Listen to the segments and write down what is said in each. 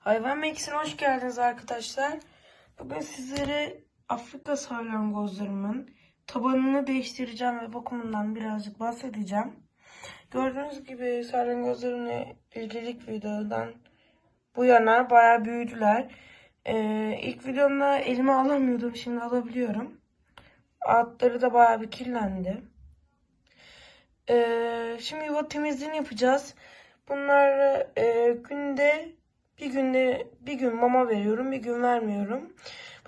Hayvan Meksine hoş geldiniz arkadaşlar. Bugün sizlere Afrika salyangozlarımın tabanını değiştireceğim ve bakımından birazcık bahsedeceğim. Gördüğünüz gibi salyangozlarımla ilgili ilk videodan bu yana bayağı büyüdüler. Ee, ilk videomda elime alamıyordum şimdi alabiliyorum. Altları da bayağı bir kirlendi. Ee, şimdi yuva temizliğini yapacağız. Bunlar e, günde bir günde bir gün mama veriyorum, bir gün vermiyorum.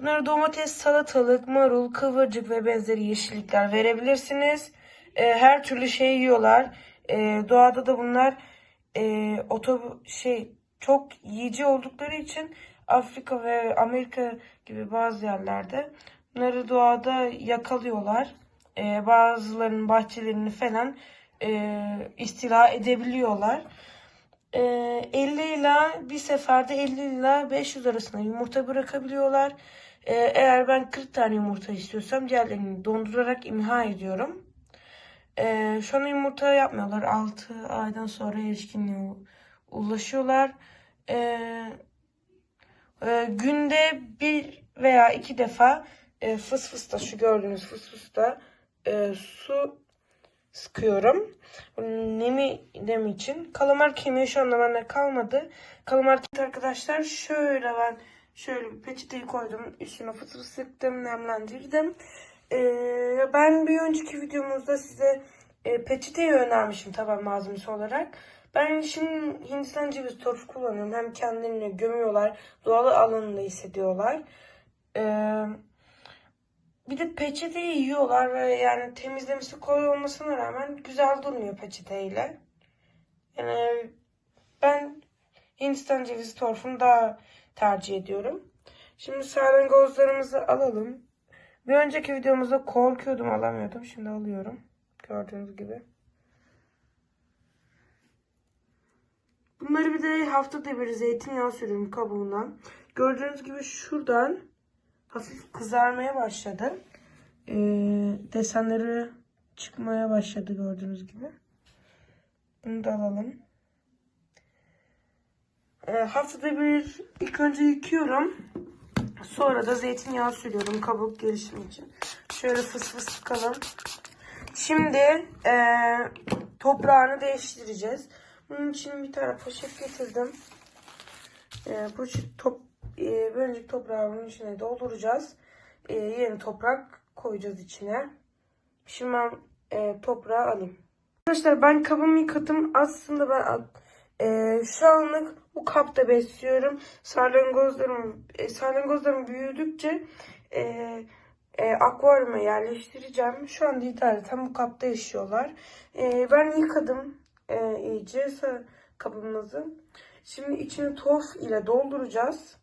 Bunlara domates, salatalık, marul, kıvırcık ve benzeri yeşillikler verebilirsiniz. E, her türlü şey yiyorlar. E, doğada da bunlar e, oto şey çok yiyici oldukları için Afrika ve Amerika gibi bazı yerlerde bunları doğada yakalıyorlar. E, bazılarının bahçelerini falan e, istila edebiliyorlar. E, 50 ila bir seferde 50 ila 500 arasında yumurta bırakabiliyorlar. E, eğer ben 40 tane yumurta istiyorsam diğerlerini dondurarak imha ediyorum. E, şu an yumurta yapmıyorlar. 6 aydan sonra erişkinliğe ulaşıyorlar. E, günde bir veya iki defa e, fıs fısta şu gördüğünüz fıs fısta e, su sıkıyorum. Nemi, nemi için. Kalamar kemiği şu anda bende kalmadı. Kalamar arkadaşlar şöyle ben şöyle bir peçeteyi koydum. Üstüne fıs sıktım, nemlendirdim. Ee, ben bir önceki videomuzda size e, peçeteyi önermişim taban malzemesi olarak. Ben şimdi Hindistan cevizi torfu kullanıyorum. Hem kendilerini gömüyorlar, doğal alanında hissediyorlar. Ee, bir de peçeteyi yiyorlar ve yani temizlemesi kolay olmasına rağmen güzel durmuyor peçeteyle. Yani ben Hindistan cevizi torfunu daha tercih ediyorum. Şimdi salyangozlarımızı alalım. Bir önceki videomuzda korkuyordum alamıyordum. Şimdi alıyorum. Gördüğünüz gibi. Bunları bir de haftada bir zeytinyağı sürüyorum kabuğuna. Gördüğünüz gibi şuradan hafif kızarmaya başladı. Ee, desenleri çıkmaya başladı gördüğünüz gibi. Bunu da alalım. Ee, haftada bir ilk önce yıkıyorum. Sonra da zeytinyağı sürüyorum kabuk gelişimi için. Şöyle fıs fıs sıkalım. Şimdi e, toprağını değiştireceğiz. Bunun için bir tane poşet getirdim. E, poşet top, e, bir önceki toprağı bunun içine dolduracağız. E, yeni toprak koyacağız içine. Şimdi ben e, toprağı alayım. Arkadaşlar ben kabımı yıkadım. Aslında ben e, şu anlık bu kapta besliyorum. Salyangozlarım, e, salyangozlarım büyüdükçe e, e, akvaryuma yerleştireceğim. Şu anda internetten bu kapta yaşıyorlar. E, ben yıkadım e, iyice kabımızı. Şimdi içini torf ile dolduracağız.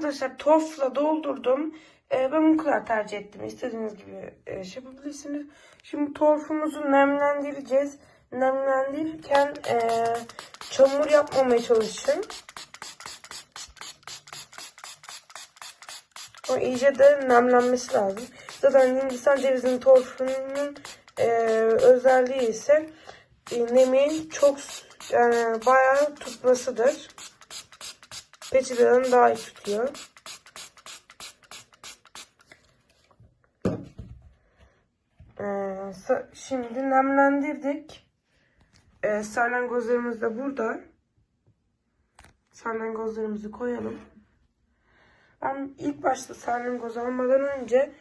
Arkadaşlar torfla doldurdum. E, ben bu kadar tercih ettim. İstediğiniz gibi e, şey yapabilirsiniz. Şimdi torfumuzu nemlendireceğiz. Nemlendirirken e, çamur yapmamaya çalışın. O iyice de nemlenmesi lazım. Zaten Hindistan cevizinin torfunun e, özelliği ise e, nemin çok yani bayağı tutmasıdır. Peçeteden daha iyi tutuyor. Ee, şimdi nemlendirdik. Ee, salyangozlarımız da burada. Salyangozlarımızı koyalım. Ben ilk başta salyangoz almadan önce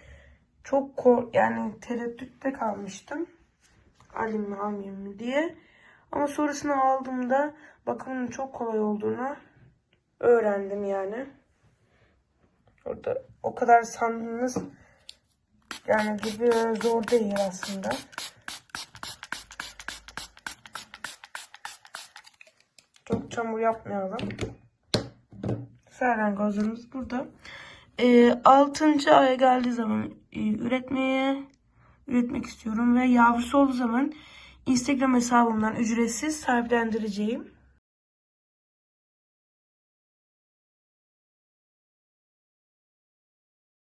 çok kor yani tereddütte kalmıştım. Alayım mı almayayım mı diye. Ama sonrasında aldığımda bakımının çok kolay olduğunu öğrendim yani. Orada o kadar sandığınız yani gibi zor değil aslında. Çok çamur yapmayalım. Salyangozlarımız burada. Ee, 6. aya geldiği zaman e, üretmeye üretmek istiyorum ve yavrusu olduğu zaman Instagram hesabımdan ücretsiz sahiplendireceğim.